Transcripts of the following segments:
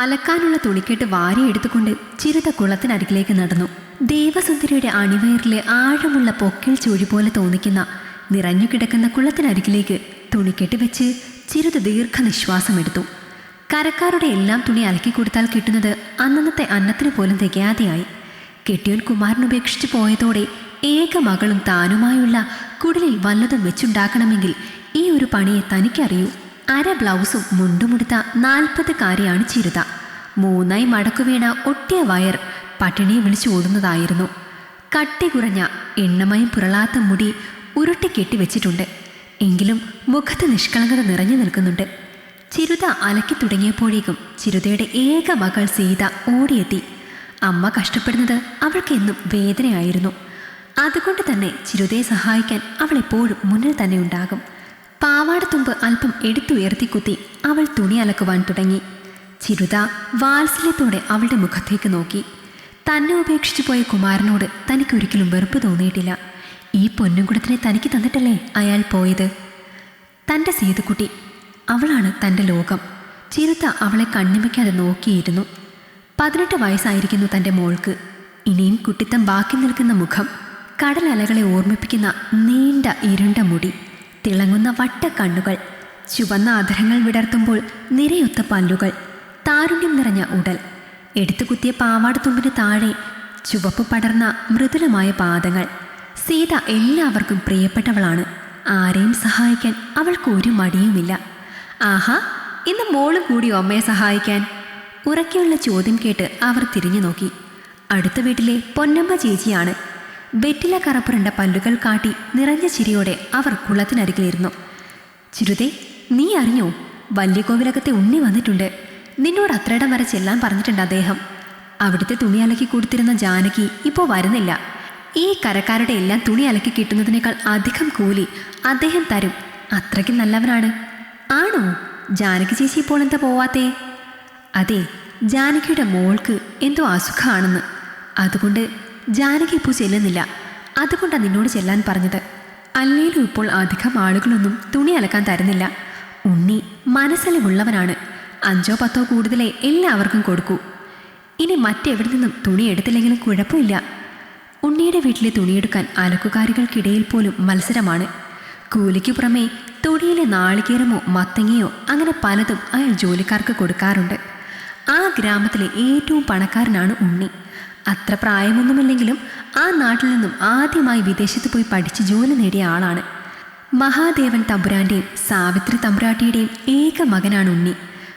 അലക്കാനുള്ള തുണിക്കെട്ട് വാരിയെടുത്തുകൊണ്ട് ചിരുത കുളത്തിനരികിലേക്ക് നടന്നു. ദേവസുന്ദരിയുടെ അണിവയറിലെ ആഴമുള്ള പൊക്കിൽ ചുഴി പോലെ തോന്നിക്കുന്ന നിറഞ്ഞു കിടക്കുന്ന കുളത്തിനരികിലേക്ക് തുണിക്കെട്ട് വെച്ച് ചിരുത ദീർഘനിശ്വാസമെടുത്തു. കരക്കാരുടെ എല്ലാം തുണി അലക്കി കൊടുത്താൽ കിട്ടുന്നത് അന്നന്നത്തെ അന്നത്തിന് പോലും തികയാതെയായി. കെട്ടിയോൻ കുമാരനുപേക്ഷിച്ച് പോയതോടെ ഏക മകളും താനുമായുള്ള കുടിലിൽ വല്ലതും വെച്ചുണ്ടാക്കണമെങ്കിൽ ഈ ഒരു പണിയെ തനിക്കറിയൂ. അര ബ്ലൗസും മുണ്ടുമുടുത്ത നാൽപ്പത് കാരിയാണ് ചിരുത. മൂന്നായി മടക്കുവീണ ഒട്ടിയ വയർ പട്ടിണിയെ വിളിച്ചു ഓടുന്നതായിരുന്നു. കട്ടി കുറഞ്ഞ എണ്ണമയം പുരളാത്ത മുടി ഉരുട്ടി കെട്ടി വെച്ചിട്ടുണ്ട്. എങ്കിലും മുഖത്ത് നിഷ്കളങ്കത നിറഞ്ഞു നിൽക്കുന്നുണ്ട്. ചിരുത അലക്കി തുടങ്ങിയപ്പോഴേക്കും ചിരുതയുടെ ഏക മകൾ സീത ഓടിയെത്തി. അമ്മ കഷ്ടപ്പെടുന്നത് അവൾക്കെന്നും വേദനയായിരുന്നു. അതുകൊണ്ട് തന്നെ ചിരുതയെ സഹായിക്കാൻ അവൾ എപ്പോഴും മുന്നിൽ തന്നെ ഉണ്ടാകും. പാവാടത്തുമ്പ് അല്പം എടുത്തുയർത്തി കുത്തി അവൾ തുണി അലക്കുവാൻ തുടങ്ങി. ചിരുത വാത്സല്യത്തോടെ അവളുടെ മുഖത്തേക്ക് നോക്കി. തന്നെ ഉപേക്ഷിച്ചു പോയ കുമാരനോട് തനിക്കൊരിക്കലും വെറുപ്പ് തോന്നിയിട്ടില്ല. ഈ പൊന്നുംകുടത്തിനെ തനിക്ക് തന്നിട്ടല്ലേ അയാൾ പോയത്? തന്റെ സീതക്കുട്ടി അവളാണ് തന്റെ ലോകം. ചിരുത്ത അവളെ കണ്ണിമയ്ക്കാതെ നോക്കിയിരുന്നു. പതിനെട്ട് വയസ്സായിരിക്കുന്നു തന്റെ മോൾക്ക്. ഇനിയും കുട്ടിത്തം ബാക്കി നിൽക്കുന്ന മുഖം കടലലകളെ ഓർമ്മിപ്പിക്കുന്ന നീണ്ട ഇരുണ്ട മുടി. തിളങ്ങുന്ന വട്ട കണ്ണുകൾ ചുവന്ന അധരങ്ങൾ വിടർത്തുമ്പോൾ നിരയൊത്ത പല്ലുകൾ. താരുണ്യം നിറഞ്ഞ ഉടൽ. എടുത്തു കുത്തിയ പാവാടത്തുമ്പിന് താഴെ ചുവപ്പ് പടർന്ന മൃദുലമായ പാദങ്ങൾ. സീത എല്ലാവർക്കും പ്രിയപ്പെട്ടവളാണ്. ആരെയും സഹായിക്കാൻ അവൾക്ക് ഒരു മടിയുമില്ല. ആഹാ ഇന്ന് മോളും കൂടി അമ്മയെ സഹായിക്കാൻ. ഉറക്കെയുള്ള ചോദ്യം കേട്ട് അവർ തിരിഞ്ഞു നോക്കി അടുത്ത വീട്ടിലെ പൊന്നമ്മ ചേച്ചിയാണ്. വെറ്റില കറപ്പുരണ്ട പല്ലുകൾ കാട്ടി നിറഞ്ഞ ചിരിയോടെ അവർ കുളത്തിനരികിലിരുന്നു. ചിരുതേ നീ അറിഞ്ഞോ? വല്യകോവിലകത്തെ ഉണ്ണി വന്നിട്ടുണ്ട്. നിന്നോട് അത്രയിടം വരെ ചെല്ലാൻ പറഞ്ഞിട്ടുണ്ട് അദ്ദേഹം. അവിടുത്തെ തുണി അലക്കി കൊടുത്തിരുന്ന ജാനകി ഇപ്പോൾ വരുന്നില്ല. ഈ കരക്കാരുടെ എല്ലാം തുണി അലക്കി കിട്ടുന്നതിനേക്കാൾ അധികം കൂലി അദ്ദേഹം തരും. അത്രയ്ക്ക് നല്ലവനാണ്. ആണോ? ജാനകി ചേച്ചി ഇപ്പോൾ എന്താ പോവാത്തേ? അതെ ജാനകിയുടെ മോൾക്ക് എന്തോ അസുഖമാണെന്ന്. അതുകൊണ്ട് ജാനകി ഇപ്പോൾ ചെല്ലുന്നില്ല. അതുകൊണ്ടാണ് നിന്നോട് ചെല്ലാൻ പറഞ്ഞത്. അല്ലേലും ഇപ്പോൾ അധികം ആളുകളൊന്നും തുണി അലക്കാൻ തരുന്നില്ല. ഉണ്ണി മനസ്സലിവുള്ളവനാണ്. അഞ്ചോ പത്തോ കൂടുതലേ എല്ലാവർക്കും കൊടുക്കൂ. ഇനി മറ്റെവിടെ നിന്നും തുണി എടുത്തില്ലെങ്കിലും കുഴപ്പമില്ല. ഉണ്ണിയുടെ വീട്ടിലെ തുണിയെടുക്കാൻ അലക്കുകാരികൾക്കിടയിൽ പോലും മത്സരമാണ്. കൂലിക്ക് പുറമെ തുണിയിലെ നാളികേരമോ മത്തങ്ങയോ അങ്ങനെ പലതും അയാൾ ജോലിക്കാർക്ക് കൊടുക്കാറുണ്ട്. ആ ഗ്രാമത്തിലെ ഏറ്റവും പണക്കാരനാണ് ഉണ്ണി. അത്ര പ്രായമൊന്നുമില്ലെങ്കിലും ആ നാട്ടിൽ നിന്നും ആദ്യമായി വിദേശത്ത് പോയി പഠിച്ച് ജോലി നേടിയ ആളാണ്. മഹാദേവൻ തമ്പുരാന്റെയും സാവിത്രി തമ്പുരാട്ടിയുടെയും ഏക മകനാണ് ഉണ്ണി.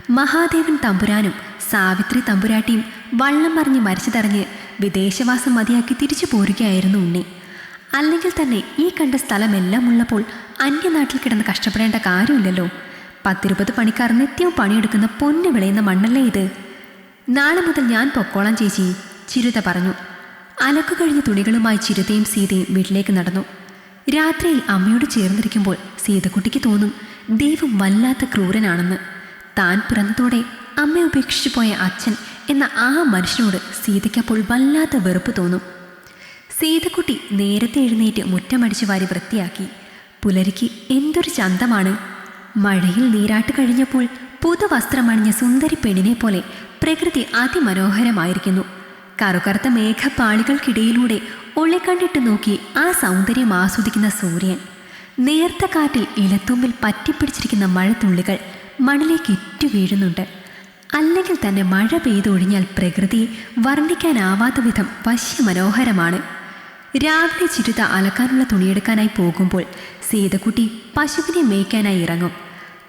മഹാദേവൻ തമ്പുരാനും സാവിത്രി തമ്പുരാട്ടിയും വള്ളം മറിഞ്ഞ് മരിച്ചതറിഞ്ഞ് വിദേശവാസം മതിയാക്കി തിരിച്ചു പോരുകയായിരുന്നു ഉണ്ണി. അല്ലെങ്കിൽ തന്നെ ഈ കണ്ട സ്ഥലമെല്ലാം ഉള്ളപ്പോൾ അന്യനാട്ടിൽ കിടന്ന് കഷ്ടപ്പെടേണ്ട കാര്യമില്ലല്ലോ. പത്തിരുപത് പണിക്കാർ നിത്യവും പണിയെടുക്കുന്ന പൊന്നു വിളയുന്ന മണ്ണല്ലേ ഇത്? നാളെ മുതൽ ഞാൻ പൊക്കോളാം ചേച്ചി. ചിരുത പറഞ്ഞു. അലക്കു കഴിഞ്ഞ തുണികളുമായി ചിരുതയും സീതയും വീട്ടിലേക്ക് നടന്നു. രാത്രിയിൽ അമ്മയോട് ചേർന്നിരിക്കുമ്പോൾ സീതക്കുട്ടിക്ക് തോന്നും ദൈവം വല്ലാത്ത ക്രൂരനാണെന്ന്. താൻ പിറന്നതോടെ അമ്മ ഉപേക്ഷിച്ചു പോയ അച്ഛൻ എന്ന ആ മനുഷ്യനോട് സീതയ്ക്കപ്പോൾ വല്ലാത്ത വെറുപ്പ് തോന്നും. സീതക്കുട്ടി നേരത്തെ എഴുന്നേറ്റ് മുറ്റമടിച്ച് വാരി വൃത്തിയാക്കി. പുലരിക്ക് എന്തൊരു ചന്തമാണ്. മഴയിൽ നീരാട്ട് കഴിഞ്ഞപ്പോൾ പുതുവസ്ത്രമണിഞ്ഞ സുന്ദരി പെണ്ണിനെ പോലെ പ്രകൃതി അതിമനോഹരമായിരിക്കുന്നു. കറുകറുത്ത മേഘപ്പാളികൾക്കിടയിലൂടെ ഒളിക്കണ്ടിട്ട് നോക്കി ആ സൗന്ദര്യം ആസ്വദിക്കുന്ന സൂര്യൻ. നേർത്ത കാറ്റിൽ ഇലത്തുമ്പിൽ പറ്റിപ്പിടിച്ചിരിക്കുന്ന മഴത്തുള്ളികൾ മണ്ണിലേക്ക് ഇറ്റു വീഴുന്നുണ്ട്. അല്ലെങ്കിൽ തന്നെ മഴ പെയ്തൊഴിഞ്ഞാൽ പ്രകൃതി വർണിക്കാനാവാത്ത വിധം വശ്യമനോഹരമാണ് രാവിലെ ചിരുത അലക്കാനുള്ള തുണിയെടുക്കാനായി പോകുമ്പോൾ സീതക്കുട്ടി പശുവിനെ മേയ്ക്കാനായി ഇറങ്ങും.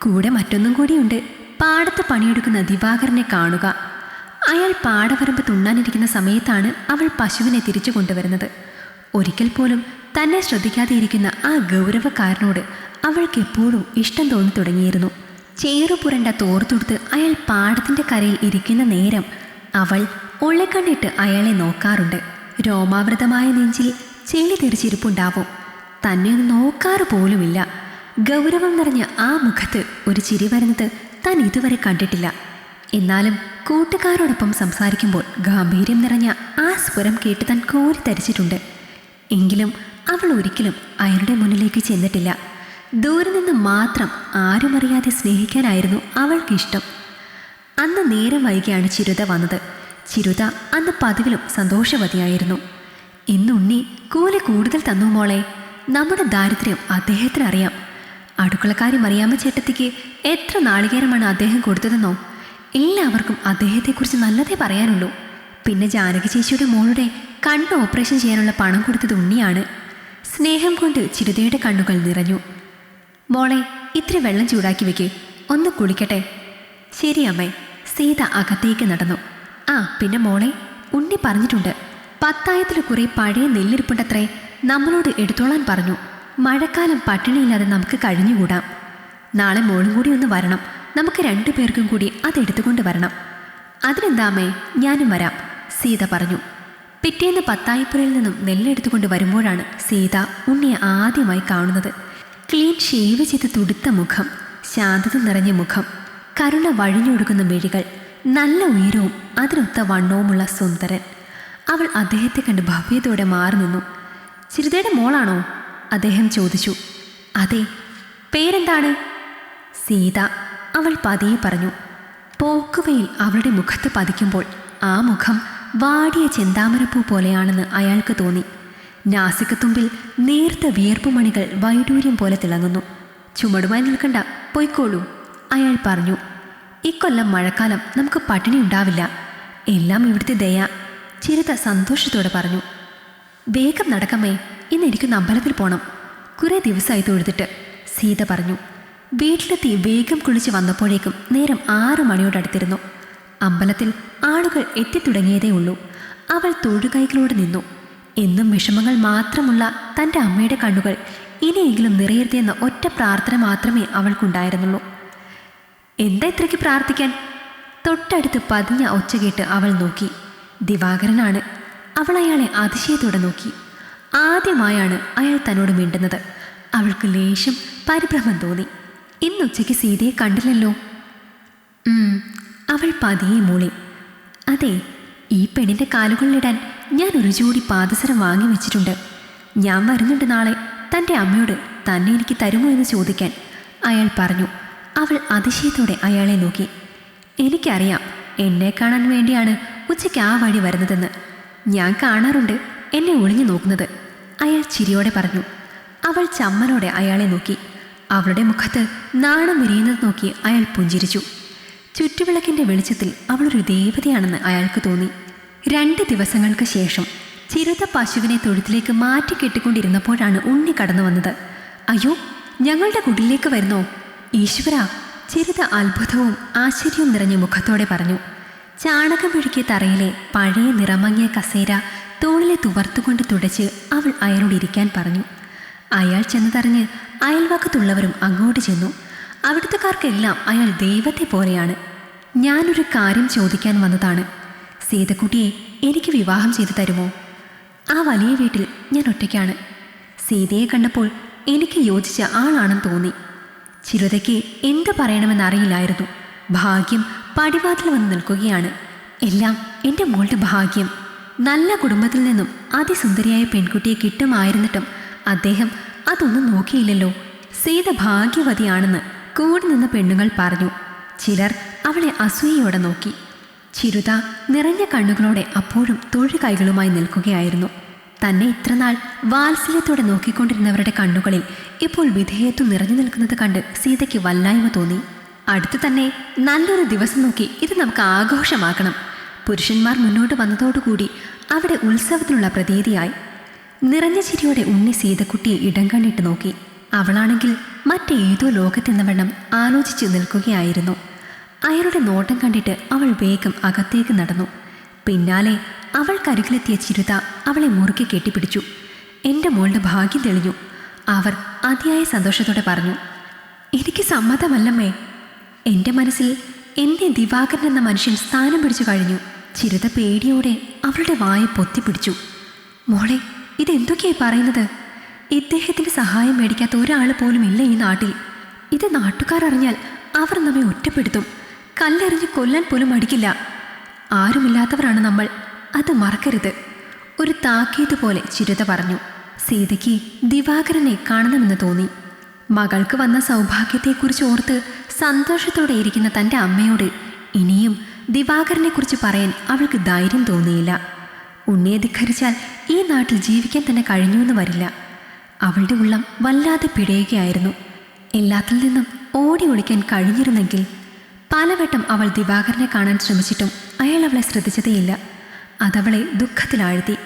കൂടെ മറ്റൊന്നും കൂടിയുണ്ട്. പാടത്ത് പണിയെടുക്കുന്ന ദിവാകരനെ കാണുക. അയാൾ പാടവരമ്പ് തുണ്ണാനിരിക്കുന്ന സമയത്താണ് അവൾ പശുവിനെ തിരിച്ചു കൊണ്ടുവരുന്നത്. ഒരിക്കൽ പോലും തന്നെ ശ്രദ്ധിക്കാതെ ഇരിക്കുന്ന ആ ഗൗരവക്കാരനോട് അവൾക്ക് എപ്പോഴും ഇഷ്ടം തോന്നി തുടങ്ങിയിരുന്നു. ചേറുപുരണ്ട തോർത്തൊടുത്ത് അയാൾ പാടത്തിന്റെ കരയിൽ ഇരിക്കുന്ന നേരം അവൾ ഉള്ളക്കണ്ണിട്ട് അയാളെ നോക്കാറുണ്ട്. രോമാവൃതമായ നെഞ്ചിൽ ചെളി തെറിച്ചിരിപ്പുണ്ടാവും. തന്നെ നോക്കാറ് പോലുമില്ല. ഗൗരവം നിറഞ്ഞ ആ മുഖത്ത് ഒരു ചിരി വരുന്നത് താൻ ഇതുവരെ കണ്ടിട്ടില്ല. എന്നാലും കൂട്ടുകാരോടൊപ്പം സംസാരിക്കുമ്പോൾ ഗാംഭീര്യം നിറഞ്ഞ ആ സ്വരം കേട്ട് താൻ കോരി തരിച്ചിട്ടുണ്ട്. എങ്കിലും അവൾ ഒരിക്കലും അയാളുടെ മുന്നിലേക്ക് ചെന്നിട്ടില്ല. ദൂരെ നിന്ന് മാത്രം ആരും അറിയാതെ സ്നേഹിക്കാനായിരുന്നു അവൾക്കിഷ്ടം. അന്ന് നേരം വൈകിയാണ് ചിരുത വന്നത്. ചിരുത അന്ന് പതിവിലും സന്തോഷവതിയായിരുന്നു. ഇന്നുണ്ണി കൂലി കൂടുതൽ തന്നു മോളെ. നമ്മുടെ ദാരിദ്ര്യം അദ്ദേഹത്തിന് അറിയാം അടുക്കളക്കാരി മറിയാമ്മ ചേട്ടത്തിക്ക് എത്ര നാളികേരമാണ് അദ്ദേഹം കൊടുത്തതെന്നോ? എല്ലാവർക്കും അദ്ദേഹത്തെക്കുറിച്ച് നല്ലതേ പറയാനുള്ളൂ. പിന്നെ ജാനകി ചേച്ചിയുടെ മോളുടെ കണ്ണ് ഓപ്പറേഷൻ ചെയ്യാനുള്ള പണം കൊടുത്തത് ഉണ്ണിയാണ്. സ്നേഹം കൊണ്ട് ചിരുതയുടെ കണ്ണുകൾ നിറഞ്ഞു. മോളെ ഇത്ര വെള്ളം ചൂടാക്കി വെക്ക്. ഒന്ന് കുളിക്കട്ടെ. ശരി അമ്മേ. സീത അകത്തേക്ക് നടന്നു. ആ പിന്നെ മോളെ ഉണ്ണി പറഞ്ഞിട്ടുണ്ട്. പത്തായത്തിൽ കുറെ പഴയ നെല്ലിരിപ്പുണ്ടത്രേ. നമ്മളോട് എടുത്തോളാൻ പറഞ്ഞു. മഴക്കാലം പട്ടിണിയില്ലാതെ നമുക്ക് കഴിഞ്ഞുകൂടാം. നാളെ മോളും കൂടി ഒന്ന് വരണം. നമുക്ക് രണ്ടു പേർക്കും കൂടി അതെടുത്തുകൊണ്ട് വരണം. അതിനെന്താമേ? ഞാനും വരാം സീത പറഞ്ഞു. പിറ്റേന്ന് പത്തായിപ്പുരയിൽ നിന്നും നെല്ലെടുത്തുകൊണ്ട് വരുമ്പോഴാണ് സീത ഉണ്ണിയെ ആദ്യമായി കാണുന്നത്. ക്ലീൻ ഷേവ് ചെയ്ത് തുടുത്ത മുഖം ശാന്തത നിറഞ്ഞ മുഖം കരുണ വഴിഞ്ഞൊടുക്കുന്ന മിഴികൾ നല്ല ഉയരവും അതിനൊത്ത വണ്ണവുമുള്ള സുന്ദരൻ. അവൾ അദ്ദേഹത്തെ കണ്ട് ഭവ്യതയോടെ മാറി നിന്നു. ചിരിതയുടെ മോളാണോ? അദ്ദേഹം ചോദിച്ചു. അതെ. പേരെന്താണ്? സീത. അവൾ പതിയെ പറഞ്ഞു പോക്കുവയിൽ അവളുടെ മുഖത്ത് പതിക്കുമ്പോൾ ആ മുഖം വാടിയ ചെന്താമരപ്പൂ പോലെയാണെന്ന് അയാൾക്ക് തോന്നി. നാസികത്തുമ്പിൽ നേർത്ത വിയർപ്പുമണികൾ വൈഡൂര്യം പോലെ തിളങ്ങുന്നു. ചുമടുമായി നിൽക്കണ്ട പൊയ്ക്കോളൂ അയാൾ പറഞ്ഞു. ഇക്കൊല്ലം മഴക്കാലം നമുക്ക് പട്ടിണി ഉണ്ടാവില്ല. എല്ലാം ഇവിടുത്തെ ദയ ചിരത സന്തോഷത്തോടെ പറഞ്ഞു. വേഗം നടക്കമ്മേ ഇന്ന് എനിക്കൊന്ന് അമ്പലത്തിൽ പോണം. കുറേ ദിവസമായി തൊഴുതിട്ട് സീത പറഞ്ഞു. വീട്ടിലെത്തി വേഗം കുളിച്ച് വന്നപ്പോഴേക്കും നേരം ആറു മണിയോടടുത്തിരുന്നു അമ്പലത്തിൽ ആളുകൾ എത്തിത്തുടങ്ങിയതേ ഉള്ളൂ. അവൾ തൊഴുകൈകളോട് നിന്നു. എന്നും വിഷമങ്ങൾ മാത്രമുള്ള തന്റെ അമ്മയുടെ കണ്ണുകൾ ഇനിയെങ്കിലും നിറയരുതെന്ന ഒറ്റ പ്രാർത്ഥന മാത്രമേ അവൾക്കുണ്ടായിരുന്നുള്ളൂ. എന്താ ഇത്രയ്ക്ക് പ്രാർത്ഥിക്കാൻ? തൊട്ടടുത്ത് പതിഞ്ഞ ഒച്ച കേട്ട് അവൾ നോക്കി. ദിവാകരനാണ്. അവൾ അയാളെ അതിശയത്തോടെ നോക്കി. ആദ്യമായാണ് അയാൾ തന്നോട് മിണ്ടുന്നത്. അവൾക്ക് ലേശം പരിഭ്രമം തോന്നി. ഇന്നുച്ചയ്ക്ക് സീതയെ കണ്ടില്ലല്ലോ. അവൾ പതിയെ മൂളി. അതെ ഈ പെണ്ണിന്റെ കാലുകളിലിടാൻ ഞാൻ ഒരു ജോഡി പാദസരം വാങ്ങി വെച്ചിട്ടുണ്ട്. ഞാൻ വരുന്നുണ്ട് നാളെ. തന്റെ അമ്മയോട് തന്നെ എനിക്ക് തരുമോ എന്ന് ചോദിക്കാൻ അയാൾ പറഞ്ഞു. അവൾ അതിശയത്തോടെ അയാളെ നോക്കി. എനിക്കറിയാം എന്നെ കാണാൻ വേണ്ടിയാണ് ഉച്ചയ്ക്ക് ആ വഴി വരുന്നതെന്ന്. ഞാൻ കാണാറുണ്ട് എന്നെ ഒളിഞ്ഞു നോക്കുന്നത്. അയാൾ ചിരിയോടെ പറഞ്ഞു. അവൾ ചമ്മലോടെ അയാളെ നോക്കി. അവളുടെ മുഖത്ത് നാണം വിരിയുന്നത് നോക്കി അയാൾ പുഞ്ചിരിച്ചു. ചുറ്റുവിളക്കിന്റെ വെളിച്ചത്തിൽ അവളൊരു ദേവതയാണെന്ന് അയാൾക്ക് തോന്നി. രണ്ട് ദിവസങ്ങൾക്ക് ശേഷം ചിരുത പശുവിനെ തൊഴുത്തിലേക്ക് മാറ്റി കെട്ടിക്കൊണ്ടിരുന്നപ്പോഴാണ് ഉണ്ണി കടന്നു വന്നത്. അയ്യോ ഞങ്ങളുടെ കുടിലേക്ക് വരുന്നോ? ഈശ്വര ചിരുത അത്ഭുതവും ആശ്ചര്യവും നിറഞ്ഞ മുഖത്തോടെ പറഞ്ഞു. ചാണകം മെഴുകിയ തറയിലെ പഴയ നിറമങ്ങിയ കസേര തോളിലെ തുവർത്തുകൊണ്ട് തുടച്ച് അവൾ അയാളോട് ഇരിക്കാൻ പറഞ്ഞു. അയാൾ ചെന്നതറിഞ്ഞ് അയൽവക്കത്തുള്ളവരും അങ്ങോട്ട് ചെന്നു. അവിടുത്തെക്കാർക്കെല്ലാം അയാൾ ദൈവത്തെ പോലെയാണ്. ഞാനൊരു കാര്യം ചോദിക്കാൻ വന്നതാണ്. സീതക്കുട്ടിയെ എനിക്ക് വിവാഹം ചെയ്തു തരുമോ? ആ വലിയ വീട്ടിൽ ഞാൻ ഒറ്റയ്ക്കാണ്. സീതയെ കണ്ടപ്പോൾ എനിക്ക് യോജിച്ച ആളാണെന്ന് തോന്നി. ചിരുതയ്ക്ക് എന്ത് പറയണമെന്നറിയില്ലായിരുന്നു. ഭാഗ്യം പടിവാതിൽ വന്ന് നിൽക്കുകയാണ്. എല്ലാം എന്റെ മോളുടെ ഭാഗ്യം. നല്ല കുടുംബത്തിൽ നിന്നും അതിസുന്ദരിയായ പെൺകുട്ടിയെ കിട്ടുമായിരുന്നിട്ടും അദ്ദേഹം അതൊന്നും നോക്കിയില്ലല്ലോ. സീത ഭാഗ്യവതിയാണെന്ന് കൂടി നിന്ന പെണ്ണുങ്ങൾ പറഞ്ഞു. ചിലർ അവളെ അസൂയയോടെ നോക്കി. ചിരുത നിറഞ്ഞ കണ്ണുകളോടെ അപ്പോഴും തൊഴുകൈകളുമായി നിൽക്കുകയായിരുന്നു. തന്നെ ഇത്രനാൾ വാത്സല്യത്തോടെ നോക്കിക്കൊണ്ടിരുന്നവരുടെ കണ്ണുകളിൽ ഇപ്പോൾ വിധേയത്വം നിറഞ്ഞു നിൽക്കുന്നത് കണ്ട് സീതയ്ക്ക് വല്ലായ്മ തോന്നി. അടുത്തു തന്നെ നല്ലൊരു ദിവസം നോക്കി ഇത് നമുക്ക് ആഘോഷമാക്കണം. പുരുഷന്മാർ മുന്നോട്ട് വന്നതോടുകൂടി അവിടെ ഉത്സവത്തിനുള്ള പ്രതീതിയായി. നിറഞ്ഞ ചിരിയോടെ ഉണ്ണി സീതക്കുട്ടിയെ ഇടം കണ്ണിട്ട് നോക്കി. അവളാണെങ്കിൽ മറ്റേതോ ലോകത്തെന്ന വണ്ണം ആലോചിച്ച് നിൽക്കുകയായിരുന്നു. അയാളുടെ നോട്ടം കണ്ടിട്ട് അവൾ വേഗം അകത്തേക്ക് നടന്നു. പിന്നാലെ അവൾ കരുകിലെത്തിയ ചിരുത അവളെ മുറുക്കി കെട്ടിപ്പിടിച്ചു. എന്റെ മോളുടെ ഭാഗ്യം തെളിഞ്ഞു അവർ അതിയായ സന്തോഷത്തോടെ പറഞ്ഞു. എനിക്ക് സമ്മതമല്ലമ്മേ. എന്റെ മനസ്സിൽ എന്റെ ദിവാകരൻ എന്ന മനുഷ്യൻ സ്ഥാനം പിടിച്ചു കഴിഞ്ഞു ചിരുത പേടിയോടെ അവളുടെ വായ പൊത്തിപ്പിടിച്ചു. മോളെ ഇതെന്തൊക്കെയായി പറയുന്നത്? ഇദ്ദേഹത്തിന് സഹായം മേടിക്കാത്ത ഒരാൾ പോലും ഇല്ല ഈ നാട്ടിൽ. ഇത് നാട്ടുകാർ അറിഞ്ഞാൽ അവർ നമ്മെ ഒറ്റപ്പെടുത്തും. കല്ലെറിഞ്ഞ് കൊല്ലാൻ പോലും മടിക്കില്ല. ആരുമില്ലാത്തവരാണ് നമ്മൾ. അത് മറക്കരുത്. ഒരു താക്കീത് പോലെ ചിരുത പറഞ്ഞു. സീതയ്ക്ക് ദിവാകരനെ കാണണമെന്ന് തോന്നി. മകൾക്ക് വന്ന സൗഭാഗ്യത്തെക്കുറിച്ച് ഓർത്ത് സന്തോഷത്തോടെ ഇരിക്കുന്ന തന്റെ അമ്മയോട് ഇനിയും ദിവാകരനെക്കുറിച്ച് പറയാൻ അവൾക്ക് ധൈര്യം തോന്നിയില്ല. ഉണ്ണിയെ ധിഖരിച്ചാൽ ഈ നാട്ടിൽ ജീവിക്കാൻ തന്നെ കഴിഞ്ഞുവെന്ന് വരില്ല. അവളുടെ ഉള്ളം വല്ലാതെ പിടയുകയായിരുന്നു. എല്ലാത്തിൽ നിന്നും ഓടി ഒളിക്കാൻ കഴിഞ്ഞിരുന്നെങ്കിൽ പലവട്ടം അവൾ ദിവാകരനെ കാണാൻ ശ്രമിച്ചിട്ടും അയാൾ അവളെ ശ്രദ്ധിച്ചതേയില്ല. അതവളെ ദുഃഖത്തിലാഴ്ത്തി.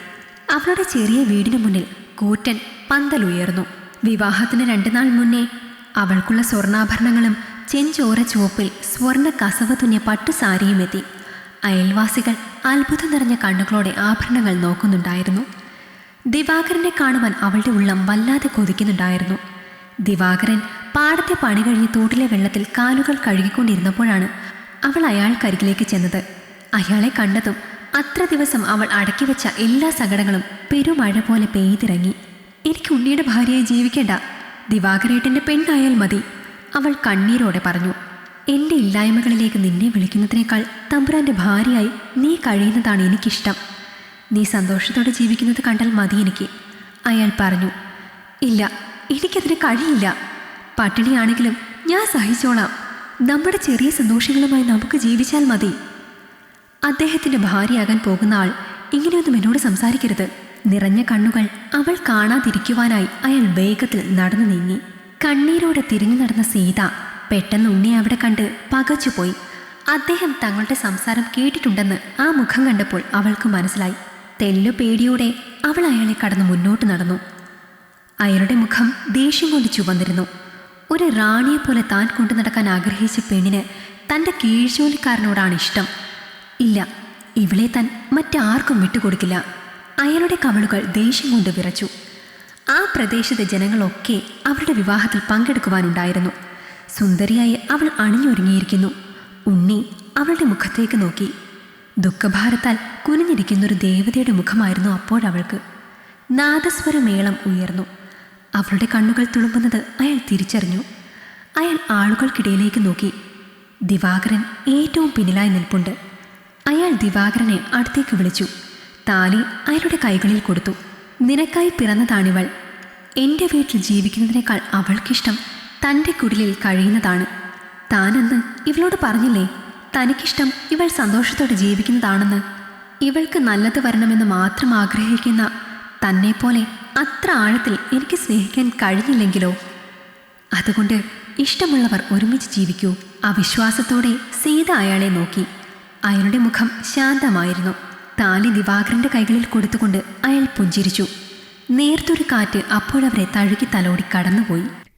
അവളുടെ ചെറിയ വീടിനു മുന്നിൽ കൂറ്റൻ പന്തലുയർന്നു വിവാഹത്തിന് രണ്ടു നാൾ മുന്നേ അവൾക്കുള്ള സ്വർണാഭരണങ്ങളും ചെഞ്ചോര ചുവപ്പിൽ സ്വർണ കസവ് തുന്നിയ പട്ടുസാരിയും എത്തി അയൽവാസികൾ അത്ഭുതം നിറഞ്ഞ കണ്ണുകളോടെ ആഭരണങ്ങൾ നോക്കുന്നുണ്ടായിരുന്നു. ദിവാകരനെ കാണുവാൻ അവളുടെ ഉള്ളം വല്ലാതെ കൊതിക്കുന്നുണ്ടായിരുന്നു. ദിവാകരൻ പാടത്തെ പണി കഴിഞ്ഞ് തോട്ടിലെ വെള്ളത്തിൽ കാലുകൾ കഴുകിക്കൊണ്ടിരുന്നപ്പോഴാണ് അവൾ അയാൾക്കരികിലേക്ക് ചെന്നത്. അയാളെ കണ്ടതും അത്ര ദിവസം അവൾ അടക്കി വെച്ച എല്ലാ സങ്കടങ്ങളും പെരുമഴ പോലെ പെയ്തിറങ്ങി. എനിക്ക് ഉണ്ണിയുടെ ഭാര്യയായി ജീവിക്കേണ്ട. ദിവാകരേട്ടന്റെ പെണ്ണായാൽ മതി അവൾ കണ്ണീരോടെ പറഞ്ഞു. എന്റെ ഇല്ലായ്മകളിലേക്ക് നിന്നെ വിളിക്കുന്നതിനേക്കാൾ തമ്പുരാന്റെ ഭാര്യയായി നീ കഴിയുന്നതാണ് എനിക്കിഷ്ടം. നീ സന്തോഷത്തോടെ ജീവിക്കുന്നത് കണ്ടാൽ മതി എനിക്ക്. അയാൾ പറഞ്ഞു ഇല്ല എനിക്കതിന് കഴിയില്ല. പട്ടിണിയാണെങ്കിലും ഞാൻ സഹിച്ചോളാം. നമ്മുടെ ചെറിയ സന്തോഷങ്ങളുമായി നമുക്ക് ജീവിച്ചാൽ മതി. അദ്ദേഹത്തിന്റെ ഭാര്യയാകാൻ പോകുന്ന ആൾ ഇങ്ങനെയൊന്നും എന്നോട് സംസാരിക്കരുത്. നിറഞ്ഞ കണ്ണുകൾ അവൾ കാണാതിരിക്കുവാനായി അയാൾ വേഗത്തിൽ നടന്നു നീങ്ങി. കണ്ണീരോടെ തിരിഞ്ഞു നടന്ന സീത പെട്ടെന്ന് ഉണ്ണിയെ അവിടെ കണ്ട് പകച്ചുപോയി അദ്ദേഹം തങ്ങളുടെ സംസാരം കേട്ടിട്ടുണ്ടെന്ന് ആ മുഖം കണ്ടപ്പോൾ അവൾക്ക് മനസ്സിലായി. തെല്ലു പേടിയോടെ അവൾ അയാളെ കടന്ന് മുന്നോട്ട് നടന്നു. അയാളുടെ മുഖം ദേഷ്യം കൊണ്ട് ചുവന്നിരുന്നു. ഒരു റാണിയെ പോലെ താൻ കൊണ്ടു നടക്കാൻ ആഗ്രഹിച്ച പെണ്ണിന് തന്റെ കീഴ്ജോലിക്കാരനോടാണ് ഇഷ്ടം. ഇല്ല ഇവളെ താൻ മറ്റാർക്കും വിട്ടുകൊടുക്കില്ല. അയാളുടെ കവളുകൾ ദേഷ്യം കൊണ്ട് വിറച്ചു. ആ പ്രദേശത്തെ ജനങ്ങളൊക്കെ അവരുടെ വിവാഹത്തിൽ പങ്കെടുക്കുവാനുണ്ടായിരുന്നു. സുന്ദരിയായി അവൾ അണിഞ്ഞൊരുങ്ങിയിരിക്കുന്നു. ഉണ്ണി അവളുടെ മുഖത്തേക്ക് നോക്കി. ദുഃഖഭാരത്താൽ കുനിഞ്ഞിരിക്കുന്നൊരു ദേവതയുടെ മുഖമായിരുന്നു അപ്പോഴവൾക്ക് നാദസ്വരമേളം ഉയർന്നു. അവളുടെ കണ്ണുകൾ തുളുമ്പുന്നത് അയാൾ തിരിച്ചറിഞ്ഞു. അയാൾ ആളുകൾക്കിടയിലേക്ക് നോക്കി. ദിവാകരൻ ഏറ്റവും പിന്നിലായി നിൽപ്പുണ്ട്. അയാൾ ദിവാകരനെ അടുത്തേക്ക് വിളിച്ചു. താലി അയാളുടെ കൈകളിൽ കൊടുത്തു. നിനക്കായി പിറന്നതാണിവൾ. എന്റെ വീട്ടിൽ ജീവിക്കുന്നതിനേക്കാൾ അവൾക്കിഷ്ടം തന്റെ കുടിലിൽ കഴിയുന്നതാണ്. താനെന്ന് ഇവളോട് പറഞ്ഞില്ലേ തനിക്കിഷ്ടം ഇവൾ സന്തോഷത്തോടെ ജീവിക്കുന്നതാണെന്ന്. ഇവൾക്ക് നല്ലത് വരണമെന്ന് മാത്രം ആഗ്രഹിക്കുന്ന തന്നെപ്പോലെ അത്ര ആഴത്തിൽ എനിക്ക് സ്നേഹിക്കാൻ കഴിഞ്ഞില്ലെങ്കിലോ? അതുകൊണ്ട് ഇഷ്ടമുള്ളവർ ഒരുമിച്ച് ജീവിക്കൂ. അവിശ്വാസത്തോടെ സീത അയാളെ നോക്കി. അയാളുടെ മുഖം ശാന്തമായിരുന്നു. താലി ദിവാകരന്റെ കൈകളിൽ കൊടുത്തുകൊണ്ട് അയാൾ പുഞ്ചിരിച്ചു. നേർത്തൊരു കാറ്റ് അപ്പോഴവരെ തഴുകി തലോടി കടന്നുപോയി.